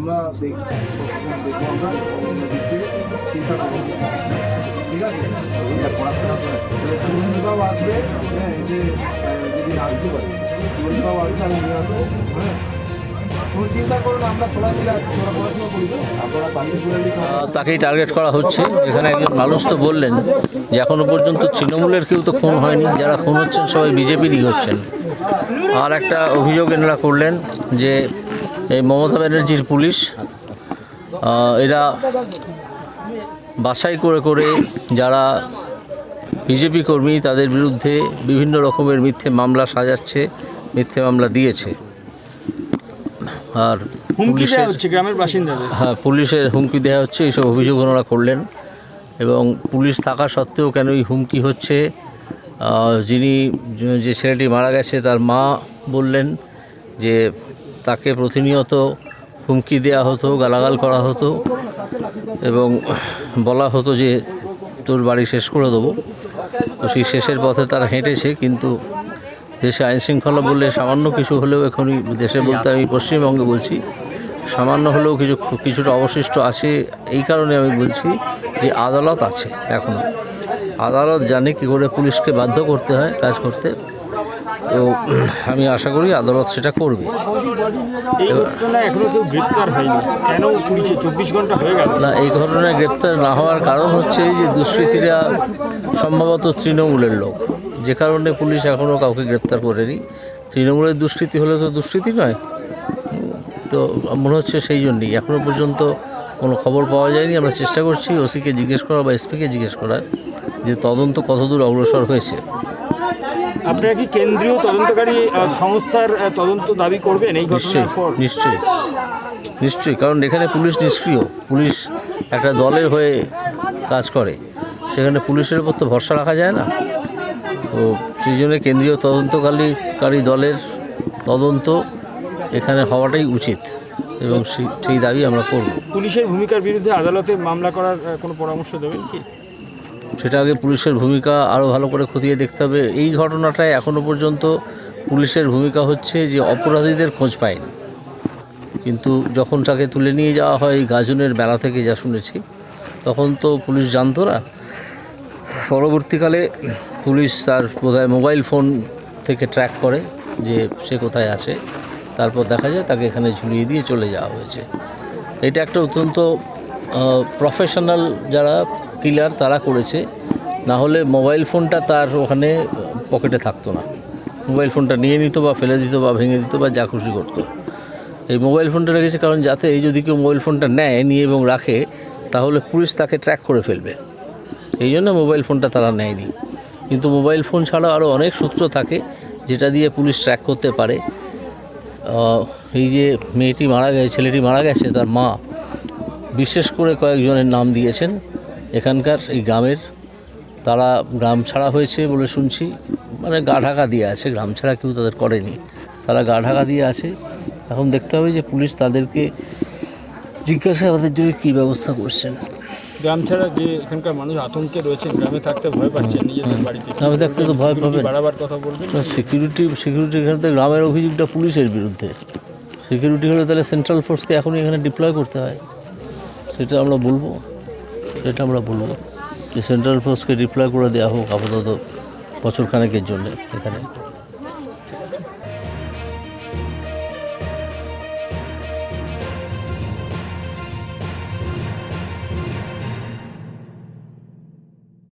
আমরা দেখব চিন্তা করব ঠিক আছে? পড়াশোনা আসবে হ্যাঁ যে যদি আসতে পারে। আসবে হ্যাঁ? তাকেই টার্গেট করা হচ্ছে। এখানে একজন মানুষ তো বললেন যে এখনও পর্যন্ত তৃণমূলের কেউ তো খুন হয়নি। যারা খুন হচ্ছেন সবাই বিজেপিরই হচ্ছেন। আর একটা অভিযোগ এনারা করলেন যে এই মমতা ব্যানার্জির পুলিশ। এরা বাসাই করে করে যারা বিজেপি কর্মী তাদের বিরুদ্ধে বিভিন্ন রকমের মিথ্যে মামলা সাজাচ্ছে মিথ্যে মামলা দিয়েছে। আর পুলিশের গ্রামের বাসিন্দাদের। হ্যাঁ পুলিশের হুমকি দেওয়া হচ্ছে এইসব অভিযোগ ওনারা করলেন। এবং পুলিশ থাকা সত্ত্বেও কেন এই হুমকি হচ্ছে? যিনি যে- যে ছেলেটি মারা গেছে তার মা বললেন যে তাকে প্রতিনিয়ত হুমকি দেওয়া হতো, গালাগাল করা হতো এবং বলা হতো যে, তোর বাড়ি শেষ করে দেবো। তো সেই শেষের পথে তারা হেঁটেছে, কিন্তু দেশে আইন শৃঙ্খলা বললে সামান্য কিছু হলেও এখনই দেশে বলতে আমি পশ্চিমবঙ্গে বলছি, সামান্য হলেও কিছু, কিছুটা অবশিষ্ট আছে এই কারণে আমি বলছি যে, আদালত আছে এখনও আদালত জানে কী করে পুলিশকে বাধ্য করতে হয় কাজ করতে। তো আমি আশা করি আদালত সেটা করবে। না এই ঘটনায় গ্রেপ্তার না হওয়ার কারণ হচ্ছে যে দুষ্কৃতীরা সম্ভবত তৃণমূলের লোক। যে কারণে পুলিশ এখনও কাউকে গ্রেপ্তার করেনি। তৃণমূলের দুষ্কৃতি হলে তো দুষ্কৃতি নয়। তো মনে হচ্ছে সেই জন্যই। এখনও পর্যন্ত কোনো খবর পাওয়া যায়নি। আমরা চেষ্টা করছি ওসিকে জিজ্ঞেস করা বা এসপিকে জিজ্ঞেস করার যে তদন্ত কতদূর অগ্রসর হয়েছে। আপনারা কি কেন্দ্রীয় তদন্তকারী সংস্থার তদন্ত দাবি করবেন এই নিশ্চয়ই ঘটনার পর? নিশ্চয়ই নিশ্চয়ই কারণ এখানে পুলিশ নিষ্ক্রিয়। পুলিশ একটা দলের হয়ে কাজ করে। সেখানে পুলিশের উপর তো ভরসা রাখা যায় না। তো সেই জন্য কেন্দ্রীয় তদন্তকারীকারী দলের তদন্ত এখানে হওয়াটাই উচিত এবং সেই দাবি আমরা করব। পুলিশের ভূমিকার বিরুদ্ধে আদালতে মামলা করার কোনো পরামর্শ দেবেন কি? সেটা আগে পুলিশের ভূমিকা আরও ভালো করে খতিয়ে দেখতে হবে। এই ঘটনাটায় এখনও পর্যন্ত পুলিশের ভূমিকা হচ্ছে যে অপরাধীদের খোঁজ পায়নি। কিন্তু যখন তাকে তুলে নিয়ে যাওয়া হয় গাজনের মেলা থেকে যা শুনেছি, তখন তো পুলিশ জানতো না। পরবর্তীকালে পুলিশ তার বোধহয় মোবাইল ফোন থেকে ট্র্যাক করে যে সে কোথায় আছে। তারপর দেখা যায় তাকে এখানে ঝুলিয়ে দিয়ে চলে যাওয়া হয়েছে। এটা একটা অত্যন্ত প্রফেশনাল যারা কিলার তারা করেছে না হলে মোবাইল ফোনটা তার ওখানে পকেটে থাকতো না। মোবাইল ফোনটা নিয়ে নিত বা ফেলে দিত বা ভেঙে দিত বা যা খুশি করতো। এই মোবাইল ফোনটা রেখেছে কারণ যাতে এই যদি কেউ মোবাইল ফোনটা নেয়, নিয়ে এবং রাখে, তাহলে পুলিশ তাকে ট্র্যাক করে ফেলবে। এই জন্য মোবাইল ফোনটা তারা নেয়নি। কিন্তু মোবাইল ফোন ছাড়া আরও অনেক সূত্র থাকে, যেটা দিয়ে পুলিশ ট্র্যাক করতে পারে। এই যে মেয়েটি মারা গেছে ছেলেটি মারা গেছে, তার মা, বিশেষ করে কয়েকজনের নাম দিয়েছেন। এখানকার এই গ্রামের তারা গ্রাম ছাড়া হয়েছে বলে শুনছি। মানে গা ঢাকা দিয়ে আছে গ্রাম ছাড়া কেউ তাদের করেনি। তারা গা ঢাকা দিয়ে আছে। এখন দেখতে হবে যে পুলিশ তাদেরকে জিজ্ঞাসাবাদের জন্য কী ব্যবস্থা করছেন। গ্রাম ছাড়া যে এখানকার মানুষ আতঙ্কে রয়েছেন গ্রামে থাকতে ভয় পাচ্ছেন নিজেদের বাড়িতে। গ্রামে থাকতে তো ভয় পাবেন। বাড়াবার কথা বলবেন? সিকিউরিটি সিকিউরিটি এখানে গ্রামের অভিযোগটা পুলিশের বিরুদ্ধে। সিকিউরিটি হলে তাহলে সেন্ট্রাল ফোর্সকে এখনই এখানে ডিপ্লয় করতে হয়। সেটা আমরা বলব। সেটা আমরা বলব যে সেন্ট্রাল ফোর্সকে রিপ্লাই করে দেওয়া হোক আপাতত বছরখানেকের জন্য এখানে।